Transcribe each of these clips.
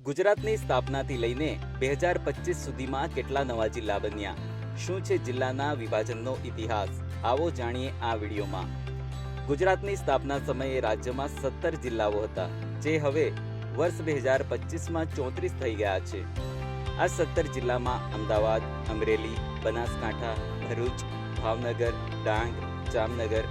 ગુજરાતની સ્થાપનાથી લઈને બે હજાર પચીસ સુધીમાં કેટલા નવા જિલ્લા બન્યા? શું છે જિલ્લાના વિભાજનનો ઇતિહાસ? આવો જાણીએ આ વિડીયોમાં. ગુજરાતની સ્થાપના સમયે રાજ્યમાં સત્તર જિલ્લાઓ હતા, જે હવે વર્ષ બે હજાર પચીસમાં ચોત્રીસ થઈ ગયા છે. આ સત્તર જિલ્લામાં અમદાવાદ, અમરેલી, બનાસકાંઠા, ભરૂચ, ભાવનગર, ડાંગ, જામનગર,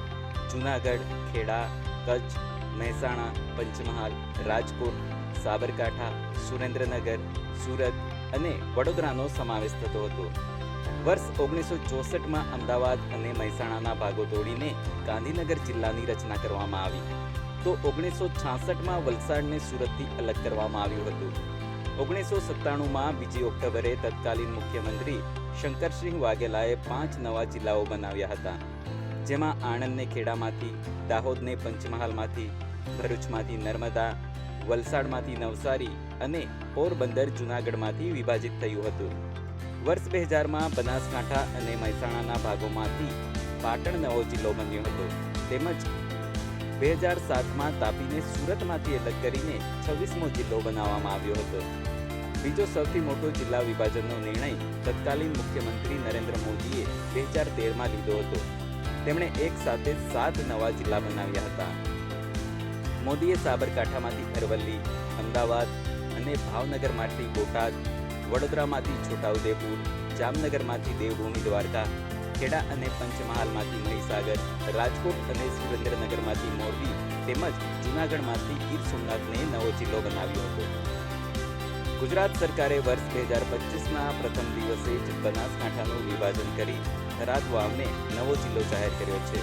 જૂનાગઢ, ખેડા, કચ્છ, મહેસાણા, પંચમહાલ, રાજકોટ સાબરકાંઠા, સુરેન્દ્રનગર, સુરત અને વડોદરાનો સમાવેશ થતો હતો. વર્ષ ઓગણીસો ચોસઠમાં અમદાવાદ અને મહેસાણાના ભાગો તોડીને ગાંધીનગર જિલ્લાની રચના કરવામાં આવી. તો ઓગણીસો છાસઠમાં વલસાડને સુરતથી અલગ કરવામાં આવ્યું હતું. ઓગણીસો સત્તાણુંમાં બીજી ઓક્ટોબરે તત્કાલીન મુખ્યમંત્રી શંકરસિંહ વાઘેલાએ પાંચ નવા જિલ્લાઓ બનાવ્યા હતા. જેમાં આણંદને ખેડામાંથી, દાહોદને પંચમહાલમાંથી, ભરૂચમાંથી નર્મદા વલસાડમાંથી નવસારી અને પોરબંદર જૂનાગઢમાંથી વિભાજિત થયું હતું. વર્ષ બે હજારમાં બનાસકાંઠા અને મહેસાણાના ભાગોમાંથી પાટણ નવો જિલ્લો બન્યો હતો. તેમજ બે હજાર સાતમાં તાપીને સુરતમાંથી અલગ કરીને છવ્વીસમો જિલ્લો બનાવવામાં આવ્યો હતો. બીજો સૌથી મોટો જિલ્લા વિભાજનનો નિર્ણય તત્કાલીન મુખ્યમંત્રી નરેન્દ્ર મોદીએ બે હજાર તેરમાં લીધો હતો. તેમણે એક સાથે સાત નવા જિલ્લા બનાવ્યા હતા. મોદીએ સાબરકાંઠામાંથી અરવલ્લી, અમદાવાદ અને ભાવનગરમાંથી બોટાદ, વડોદરામાંથી છોટાઉદેપુર, જામનગરમાંથી દેવભૂમિ, દ્વારકા, ખેડા અને પંચમહાલમાંથી મહીસાગર, રાજકોટ અને સુરેન્દ્રનગરમાંથી મોરબી તેમજ જૂનાગઢમાંથી ગીર સોમનાથને નવો જિલ્લો બનાવ્યો હતો. ગુજરાત સરકારે વર્ષ બે હજાર પચીસના પ્રથમ દિવસે જ બનાસકાંઠાનું વિભાજન કરી થરાદ વાવને નવો જિલ્લો જાહેર કર્યો છે.